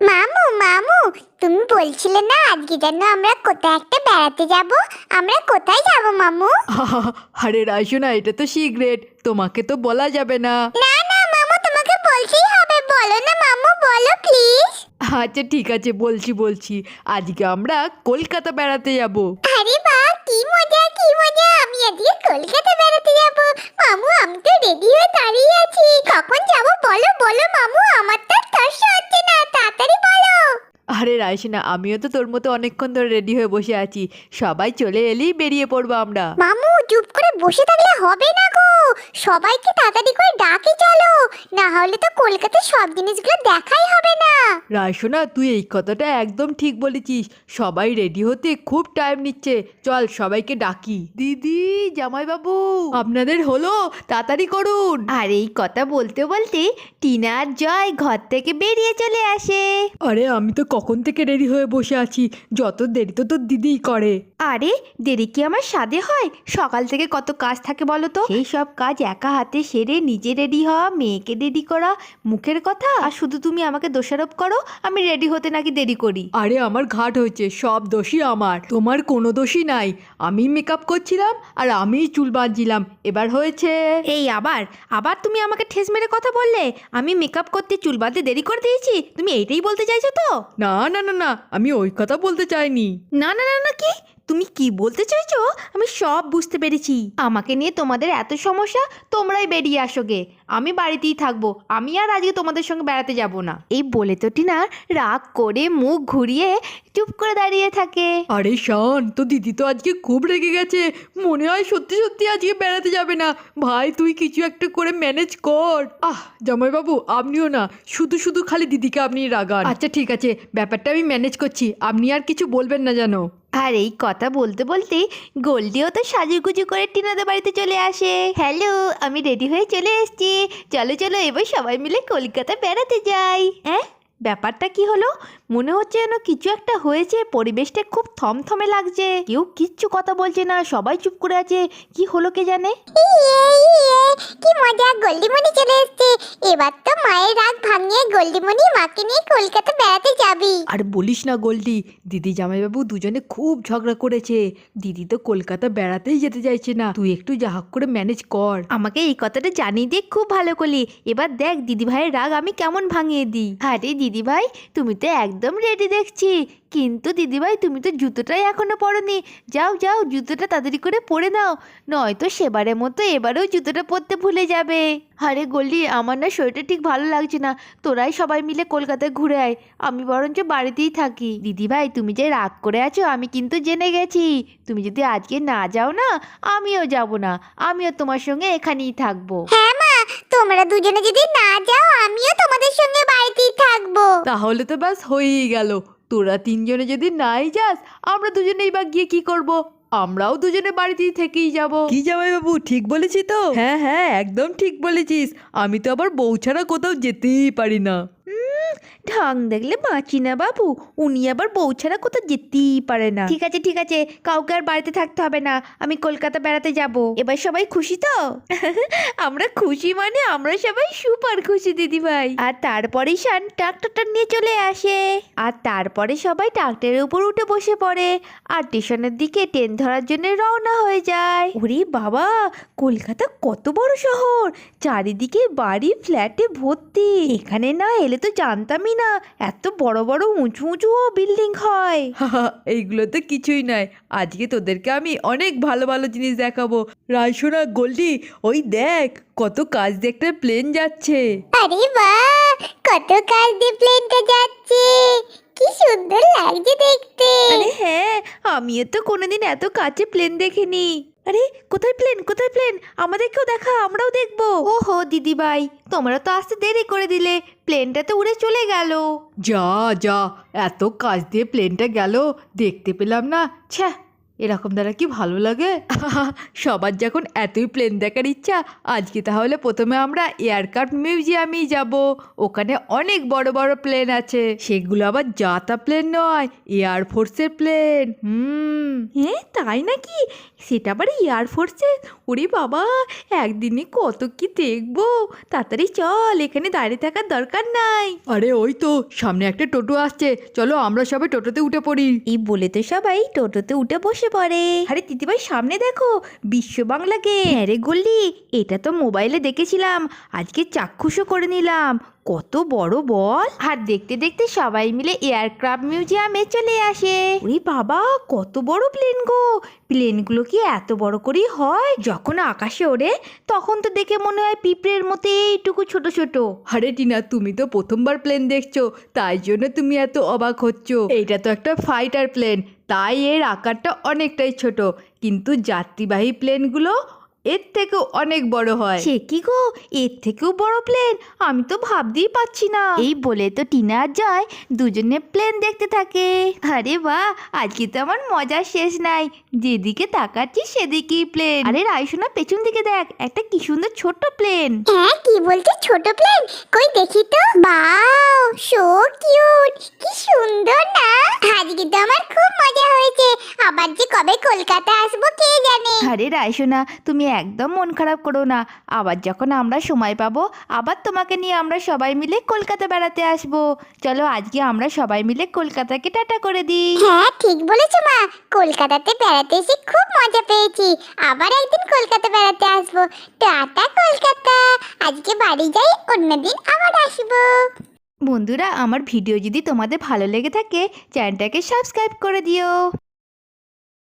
মামু মামু তুমি বলছিলে না আজকে যেন আমরা কোথায় একটা বেড়াতে যাব? আমরা কোথায় যাব মামু? আরে রাইসোনা এটা তো সিগ্রেট। তোমাকে তো বলা যাবে না। না না মামু তোমাকে বলতেই হবে। বলো না মামু বলো প্লিজ আচ্ছা ঠিক আছে বলছি বলছি। আজকে আমরা কলকাতা বেড়াতে যাব। আরে বাহ কি মজা কি মজা। আমি আজকে কলকাতা বেড়াতে যাব। আরে না, আমিও তো তোর মতো অনেকক্ষণ ধরে রেডি হয়ে বসে আছি। সবাই চলে এলেই বেরিয়ে পড়ব আমরা। মামু, চুপ করে বসে থাকলে হবে না গো। সবাইকে তাড়াতাড়ি করে ডাকে চলো। না হলে তো কলকাতার সব জিনিসগুলো দেখাই হবে না। রাইসোনা তুই এই কথাটা একদম ঠিক বলেছিস। সবাই রেডি হতে খুব টাইম নিচ্ছে। চল সবাইকে ডাকি। দিদি জামাইবাবু আপনাদের হলো তাড়াতাড়ি করুন। আর এই কথা বলতে বলতে টিনা আর জয় ঘর থেকে বেরিয়ে চলে আসে। আরে আমি তো কখন থেকে রেডি হয়ে বসে আছি? যত দেরি তো তোর দিদিই করে। আরে দেরি কি আমার সাদে হয়? সকাল থেকে কত কাজ থাকে বলো তো? সেই সব কাজ একা হাতে সেরে নিজে রেডি হওয়া মেয়েকে রেডি করা মুখের কথা? আর শুধু তুমি আমাকে দোষারোপ করো আমি রেডি হতে নাকি দেরি করি? আরে আমার ঘাট হয়েছে সব দোষী আমার। তোমার কোনো দোষই নাই। আমি মেকআপ করছিলাম আর আমিই চুল বাঁধছিলাম। এবার হয়েছে। এই আবার? আবার তুমি আমাকে ঠেস মেরে কথা বললে? আমি মেকআপ করতে চুল বাঁধতে দেরি করে দিয়েছি? তুমি এইটাই বলতে চাইছো তো? না না না না আমি ওই কথা বলতে চাইনি। না না না না কি? তুমি কি বলতে চাইছো? আমি সব বুঝতে পেরেছি। আমাকে নিয়ে তোমাদের এত সমস্যা, তোমরাই বেরিয়ে আসো গে আমি বাড়িতেই থাকব। আমি আর আজকে তোমাদের সঙ্গে বেড়াতে যাব না। এই বলে তো টিনা রাগ করে মুখ ঘুরিয়ে চুপ করে দাঁড়িয়ে থাকে। আরে শান তো দিদি তো আজকে খুব রেগে গেছে। মনে হয় সত্যি সত্যি আজকে বেড়াতে যাবে না। ভাই তুই কিছু একটা করে ম্যানেজ কর। আহ জামাইবাবু আপনিও না। শুধু শুধু খালি দিদিকে আপনি রাগান। আচ্ছা ঠিক আছে। ব্যাপারটা আমি ম্যানেজ করছি। আপনি আর কিছু বলবেন না জানো আর এই কথা বলতে বলতে গোল্ডিও তো সাজুগুজু করে টিনাদের বাড়িতে চলে আসে। হ্যালো আমি রেডি হয়ে চলে এসেছি। চলো চলো এবার সবাই মিলে কলকাতা বেড়াতে যাই। হ্যাঁ? ব্যাপারটা কি হলো? মনে হচ্ছে যেন কিছু একটা হয়েছে পরিবেশটা খুব থমথমে লাগছে। কেউ কিচ্ছু কথা বলছে না সবাই চুপ করে আছে। কি হলো কে জানে? কি মজা গোল্ডিমণি চলে এসেছে। এবার তো মায়ের রাগ ভাঙিয়ে গোল্ডিমণি মাকে নিয়ে কলকাতা বেড়াতে যাবি। আর বলিস না গোল্ডি দিদি জামাইবাবু দুজনে খুব ঝগড়া করেছে। দিদি তো কলকাতা বেড়াতেই যেতে চাইছে না। তুই একটু যা হোক করে ম্যানেজ কর। আমাকে এই কথাটা জানিয়ে দিয়ে খুব ভালো করলি। এবার দেখ দিদি ভাইয়ের রাগ আমি কেমন ভাঙিয়ে দিই। আরে দিদি ভাই তুমি তো একদম রেডি দেখছি। কিন্তু দিদিভাই, তুমি তো জুতোটাই এখনও পরনি। যাও যাও, জুতোটা তাড়াতাড়ি করে পরে নাও। নয়তো সেবারের মতো এবারেও জুতোটা পরতে ভুলে যাবে। আরে গল্লি আমার না শরীরটা ঠিক ভালো লাগছে না। তোরাই সবাই মিলে কলকাতায় ঘুরে আয়। আমি বরঞ্চ বাড়িতেই থাকি। দিদিভাই, তুমি যে রাগ করে আছো, আমি কিন্তু জেনে গেছি। তুমি যদি আজকে না যাও না, আমিও যাব না। আমিও তোমার সঙ্গে এখানেই থাকব। হ্যাঁ তোমরা দুজনে যদি না যাও আমিও তোমাদের সঙ্গে বাড়িতেই থাকব। তাহলে তো ব্যাস হয়েই গেল। তোরা তিনজনে যদি নাই যাস আমরা দুজনেই বা গিয়ে কি করব? আমরাও দুজনে বাড়িতেই থেকেই যাব। কি জামাই বাবু ঠিক বলেছি তো? হ্যাঁ হ্যাঁ একদম ঠিক বলেছিস। আমি তো আবার বউ ছাড়া কোথাও যেতেই পারি না। ঢং দেখলে বাঁচি না বাবু উনি আবার বউ ছাড়া কোথাও যেতেই পারে না। ঠিক আছে ঠিক আছে কাউকে আর বাড়িতে থাকতে হবে না আমি কলকাতা বেড়াতে যাব। এবার সবাই খুশি তো? আমরা খুশি মানে আমরা সবাই সুপার খুশি দিদি ভাই। আর তারপরেই শান ট্রাক্টরটা নিয়ে চলে আসে। আর তারপরে সবাই ট্রাক্টরের উপর উঠে বসে পড়ে আর স্টেশনের দিকে ট্রেন ধরার জন্য রওনা হয়ে যায়। ওরে বাবা কলকাতা কত বড় শহর! চারিদিকে বাড়ি ফ্ল্যাটে ভর্তি। এখানে না এলে তো জানতামই না এত বড় বড় উঁচু উঁচু বিল্ডিং হয়। এইগুলো তো কিছুই নয়। আজকে তোদেরকে আমি অনেক ভালো ভালো জিনিস দেখাবো। রায়সোনা গোল্ডি ওই দেখ কত কাজ দিয়ে একটা প্লেন যাচ্ছে। আরে বাহ! কত কাজ দিয়ে প্লেনটা যাচ্ছে। কি সুন্দর লাগছে দেখতে। আরে হ্যাঁ আমিও তো কোনোদিন এত কাছে প্লেন দেখিনি। আরে কোথায় প্লেন কোথায় প্লেন আমাদেরকেও দেখা আমরাও দেখব। ওহো দিদি ভাই তোমরা তো আসতে দেরি করে দিলে। প্লেনটা তো উড়ে চলে গেল। যা যা এত কাজ দিয়ে প্লেনটা গেল দেখতে পেলাম না। ছ্যা এরকম দ্বারা কি ভালো লাগে? সবার যখন এতই প্লেন দেখার ইচ্ছা আজকে তাহলে প্রথমে আমরা এয়ারক্রাফট মিউজিয়ামেই যাব। ওখানে অনেক বড় বড় প্লেন আছে। সেগুলো আবার যাতা প্লেন নয় এয়ারফোর্সের প্লেন হুম। হ্যাঁ তাই নাকি? সেটা আবার এয়ারফোর্সের ওরে বাবা একদিনে কত কি দেখব? তাড়াতাড়ি চল এখানে দাঁড়িয়ে থাকার দরকার নাই। আরে ওই তো সামনে একটা টোটো আসছে। চলো আমরা সবাই টোটোতে উঠে পড়ি। এই বলে তো সবাই টোটোতে উঠে বসে পড়ে। আরে দিদিভাই সামনে দেখো বিশ্ব বাংলাকে গেম। হ্যাঁ রে গল্লি এটা তো মোবাইলে দেখেছিলাম। আজকে চাক্ষুষও করে নিলাম। কত বড় বল। আর দেখতে দেখতে সবাই মিলে এয়ারক্রাফট মিউজিয়ামে চলে আসে। ওরে বাবা কত বড় প্লেন গো। প্লেনগুলো কি এত বড় করেই হয়? যখন আকাশে ওড়ে তখন তো দেখে মনে হয় পিঁপড়ের মতো এইটুকু ছোট ছোট। আরে টিনা তুমি তো প্রথমবার প্লেন দেখছ তাই জন্য তুমি এত অবাক হচ্ছ। এইটা তো একটা ফাইটার প্লেন তাই এর আকারটা অনেকটাই ছোট। কিন্তু যাত্রীবাহী প্লেনগুলো এর থেকেও অনেক বড় হয়। সে কি গো? এর থেকেও বড় প্লেন আমি তো ভাবতেই পাচ্ছি না। এই বলে তো টিনা আর জয় দুজনে প্লেন দেখতে থাকে। আরে বাহ! আজকে তো আমার মজার শেষ নাই। যেদিকে তাকাচ্ছি সেদিকেই প্লেন আরে রাইসোনা পেছন দিকে দেখ একটা কি সুন্দর ছোট্ট প্লেন হ্যাঁ কি বলছে ছোট প্লেন কই দেখি তো। বাও সো কিউট কি সুন্দর না? আজকে তো আমার খুব মজা আবার যে কবে কলকাতা আসব কে জানে? আরে রাইসোনা তুমি একদম মন খারাপ করো না। আবার যখন আমরা সময় পাবো আবার তোমাকে নিয়ে আমরা সবাই মিলে কলকাতা বেড়াতে আসব। চলো আজকে আমরা সবাই মিলে কলকাতাকে টাটা করে দিই। হ্যাঁ ঠিক বলেছ মা। কলকাতাতে বেড়াতে এসে খুব মজা পেয়েছি। আবার একদিন কলকাতা বেড়াতে আসব। টাটা কলকাতা। আজকে বাড়ি যাই অন্যদিন আবার আসব। বন্ধুরা আমার ভিডিও যদি তোমাদের ভালো লেগে থাকে চ্যানেলটাকে সাবস্ক্রাইব করে দিও।